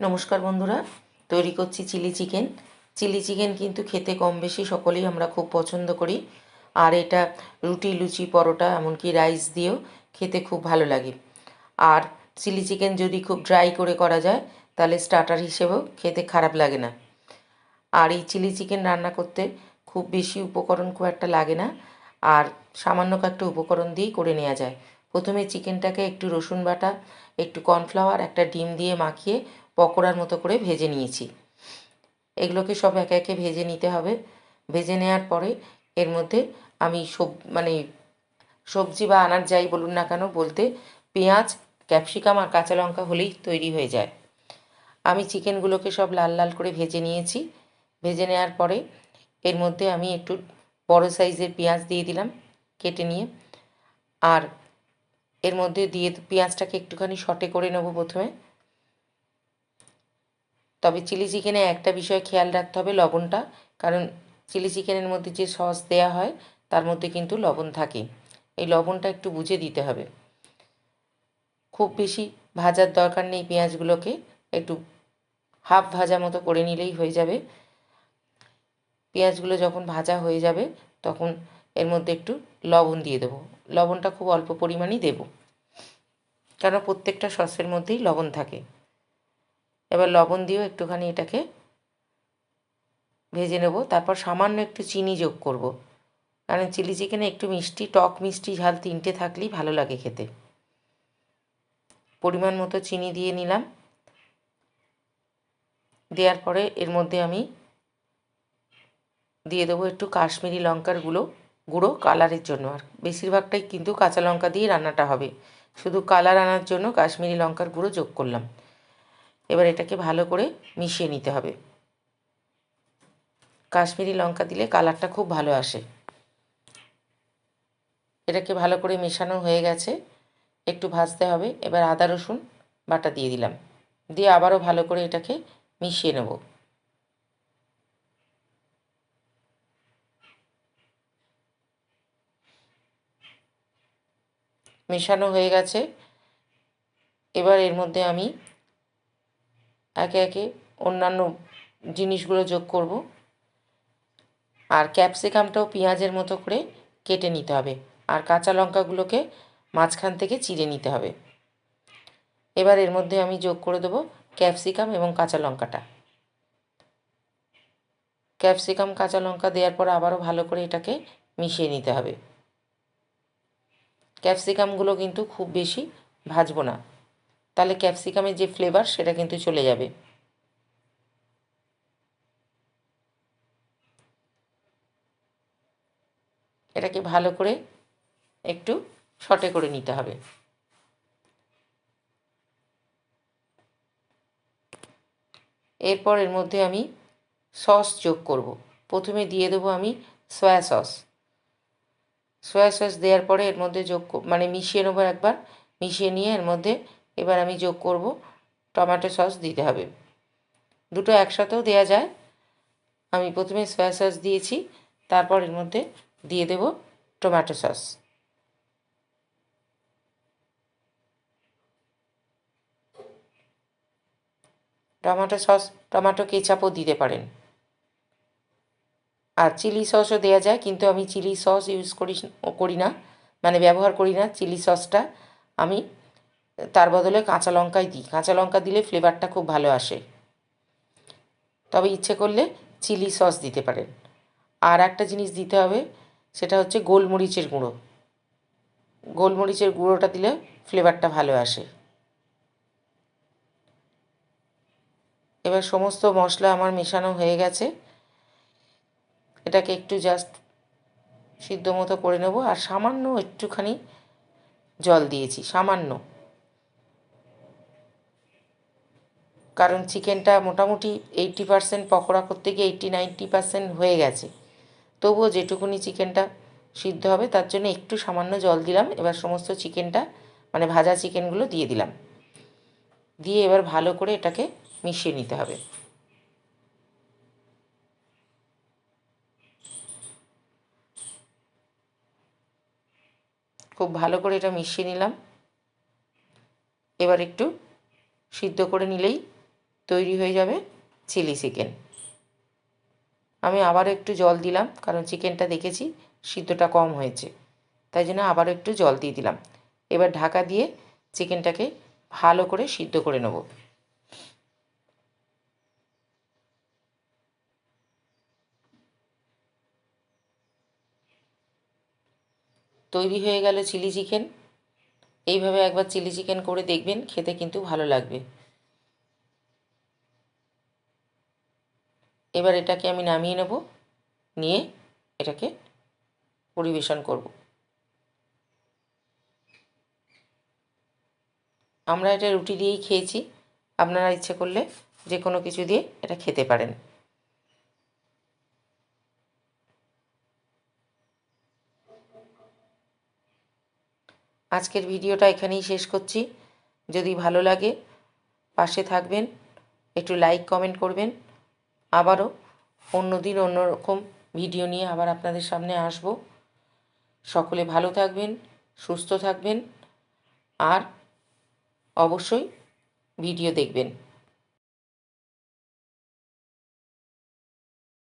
নমস্কার বন্ধুরা, তৈরি করছি চিলি চিকেন। চিলি চিকেন কিন্তু খেতে কম বেশি সকলেই আমরা খুব পছন্দ করি। আর এটা রুটি লুচি পরোটা এমনকি রাইস দিয়েও খেতে খুব ভালো লাগে। আর চিলি চিকেন যদি খুব ড্রাই করে করা যায়, তাহলে স্টার্টার হিসেবেও খেতে খারাপ লাগে না। আর এই চিলি চিকেন রান্না করতে খুব বেশি উপকরণ খুব একটা লাগে না। আর সামান্য কয়েকটা উপকরণ দিয়েই করে নেওয়া যায়। প্রথমে চিকেনটাকে একটু রসুন বাটা, একটু কর্নফ্লাওয়ার, একটা ডিম দিয়ে মাখিয়ে পকোড়ার মতো করে ভেজে নিয়েছি। এগুলোকে সব একে একে ভেজে নিতে হবে। ভেজে নেওয়ার পরে এর মধ্যে আমি সব মানে সবজি বা আনার যাই বলুন না কেন বলতে পেঁয়াজ, ক্যাপসিকাম আর কাঁচা লঙ্কা হলেই তৈরি হয়ে যায়। আমি চিকেনগুলোকে সব লাল লাল করে ভেজে নিয়েছি। ভেজে নেওয়ার পরে এর মধ্যে আমি একটু বড় সাইজের পেঁয়াজ দিয়ে দিলাম কেটে নিয়ে। আর এর মধ্যে দিয়ে পেঁয়াজটাকে একটুখানি শটে করে নেব প্রথমে। তবে চিলি চিকেনে একটা বিষয় খেয়াল রাখতে হবে লবণটা, কারণ চিলি চিকেনের মধ্যে যে সস দেয়া হয়, তার মধ্যে কিন্তু লবণ থাকে। এই লবণটা একটু বুঝে দিতে হবে। খুব বেশি ভাজার দরকার নেই পেঁয়াজগুলোকে, একটু হাফ ভাজা মতো করে নিলেই হয়ে যাবে। পেঁয়াজগুলো যখন ভাজা হয়ে যাবে, তখন এর মধ্যে একটু লবণ দিয়ে দেবো। লবণটা খুব অল্প পরিমাণেই দেবো, কেন প্রত্যেকটা সসের মধ্যেই লবণ থাকে। এবার লবণ দিয়েও একটুখানি এটাকে ভেজে নেব। তারপর সামান্য একটু চিনি যোগ করব। কারণ চিলি চিকেনে একটু মিষ্টি, টক মিষ্টি ঝাল তিনটে থাকলেই ভালো লাগে খেতে। পরিমাণ মতো চিনি দিয়ে নিলাম। দেওয়ার পরে এর মধ্যে আমি দিয়ে দেবো একটু কাশ্মীরি লঙ্কার গুঁড়ো গুঁড়ো কালারের জন্য। আর বেশিরভাগটাই কিন্তু কাঁচা লঙ্কা দিয়ে রান্নাটা হবে। শুধু কালার আনার জন্য কাশ্মীরি লঙ্কার গুঁড়ো যোগ করলাম। এবার এটাকে ভালো করে মিশিয়ে নিতে হবে। কাশ্মীরি লঙ্কা দিলে কালারটা খুব ভালো আসে। এটাকে ভালো করে মেশানো হয়ে গেছে। একটু ভাজতে হবে। এবার আদা, রসুন বাটা দিয়ে দিলাম। দিয়ে আবারও ভালো করে এটাকে মিশিয়ে নেব। মেশানো হয়ে গেছে। এবার এর মধ্যে আমি একে একে অন্যান্য জিনিসগুলো যোগ করব। আর ক্যাপসিকামটাও পেঁয়াজের মতো করে কেটে নিতে হবে। আর কাঁচা লঙ্কাগুলোকে মাঝখান থেকে চিড়ে নিতে হবে। এবার এর মধ্যে আমি যোগ করে দেবো ক্যাপসিকাম এবং কাঁচা লঙ্কাটা। ক্যাপসিকাম, কাঁচা লঙ্কা দেওয়ার পর আবারও ভালো করে এটাকে মিশিয়ে নিতে হবে। ক্যাপসিকামগুলো কিন্তু খুব বেশি ভাজবো না। তাহলে ক্যাপসিকামের যে ফ্লেভার সেটা কিন্তু চলে যাবে। এটাকে ভালো করে একটু শটে করে নিতে হবে। এরপর এর মধ্যে আমি সস যোগ করব। প্রথমে দিয়ে দেবো আমি সয়া সস সয়া সস দেওয়ার পরে এর মধ্যে যোগ মানে মিশিয়ে নেব একবার। মিশিয়ে নিয়ে এর মধ্যে এবার আমি যোগ করব। টমেটো সস দিতে হবে। দুটো একসাথেও দেওয়া যায়। আমি প্রথমে সয়া সস দিয়েছি। তারপর এর মধ্যে দিয়ে দেব tomato sauce. Tomato sauce, tomato কেচাপও দিতে পারেন। আর চিলি সসও দেওয়া যায়, কিন্তু আমি চিলি সস ইউজ করি করি না। মানে ব্যবহার করি না। চিলি সসটা আমি তার বদলে কাঁচা লঙ্কাই দিই। কাঁচা লঙ্কা দিলে ফ্লেভারটা খুব ভালো আসে। তবে ইচ্ছে করলে চিলি সস দিতে পারেন। আর একটা জিনিস দিতে হবে, সেটা হচ্ছে গোলমরিচের গুঁড়ো। গোলমরিচের গুঁড়োটা দিলে ফ্লেভারটা ভালো আসে। এবার সমস্ত মশলা আমার মেশানো হয়ে গেছে। এটাকে একটু জাস্ট সিদ্ধ মতো করে নেব। আর সামান্য একটুখানি জল দিয়েছি, সামান্য। কারণ চিকেনটা মোটামুটি এইটটি পারসেন্ট পকোড়া করতে গিয়ে এইটটি নাইনটি পারসেন্ট হয়ে গেছে। তবুও যেটুকুনি চিকেনটা সিদ্ধ হবে, তার জন্য একটু সামান্য জল দিলাম। এবার সমস্ত চিকেনটা মানে ভাজা চিকেনগুলো দিয়ে দিলাম। দিয়ে এবার ভালো করে এটাকে মিশিয়ে নিতে হবে। খুব ভালো করে এটা মিশিয়ে নিলাম। এবার একটু সিদ্ধ করে নিলেই তৈরি হয়ে যাবে চিলি চিকেন। আমি আবারও একটু জল দিলাম, কারণ চিকেনটা দেখেছি সিদ্ধটা কম হয়েছে। তাই জন্য আবারও একটু জল দিয়ে দিলাম। এবার ঢাকা দিয়ে চিকেনটাকে ভালো করে সিদ্ধ করে নেব। তৈরি হয়ে গেল চিলি চিকেন। এইভাবে একবার চিলি চিকেন করে দেখবেন, খেতে কিন্তু ভালো লাগবে। এবার এটাকে আমি নামিয়ে নেব, নিয়ে এটাকে পরিবেশন করব। আমরা এটা রুটি দিয়েই খেয়েছি। আপনারা ইচ্ছে করলে যে কোনো কিছু দিয়ে এটা খেতে পারেন। আজকের ভিডিওটা এখানেই শেষ করছি। যদি ভালো লাগে, পাশে থাকবেন, একটু লাইক কমেন্ট করবেন। আবারও অন্য দিন অন্যরকম ভিডিও নিয়ে আবার আপনাদের সামনে আসব। সকলে ভালো থাকবেন, সুস্থ থাকবেন, আর অবশ্যই ভিডিও দেখবেন।